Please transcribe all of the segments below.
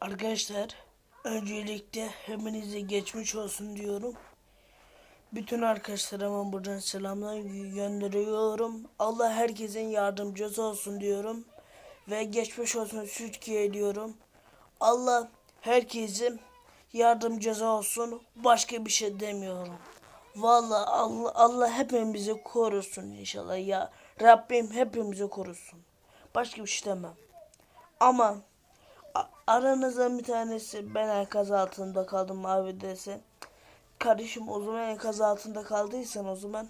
Arkadaşlar öncelikle hepinize geçmiş olsun diyorum. Bütün arkadaşlarıma buradan selamlar gönderiyorum. Allah herkesin yardımcısı olsun diyorum. Ve geçmiş olsun Türkiye diyorum. Allah herkesin yardımcısı olsun. Başka bir şey demiyorum. Vallahi Allah, Allah hepimizi korusun inşallah ya. Rabbim hepimizi korusun. Başka bir şey demem. Ama aranızdan bir tanesi ben enkaz altında kaldım abi dese. Kardeşim o zaman enkaz altında kaldıysan o zaman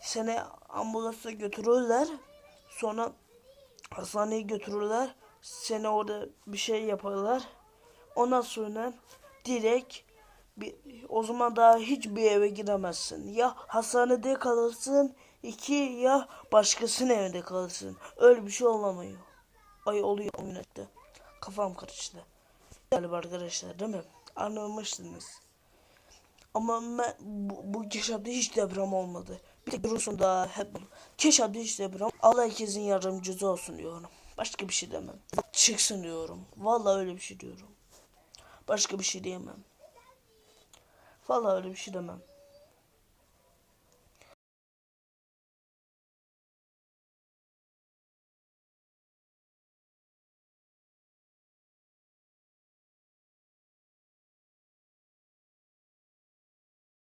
seni ambulansa götürürler. Sonra hastaneye götürürler. Seni orada bir şey yaparlar. Ondan sonra direkt bir, o zaman daha hiçbir eve giremezsin. Ya hastanede kalırsın, iki ya başkasının evinde kalırsın. Öyle bir şey olamıyor. Ay oluyor o minette. Kafam karıştı. Galiba arkadaşlar değil mi? Anlamışsınız. Ama ben, bu, bu Keşap'ta hiç deprem olmadı. Bir tek Rus'unda hep Keşap'ta hiç deprem. Allah herkesin yardımcısı olsun diyorum. Başka bir şey demem. Çıksın diyorum. Vallahi öyle bir şey diyorum. Başka bir şey diyemem. Vallahi öyle bir şey demem.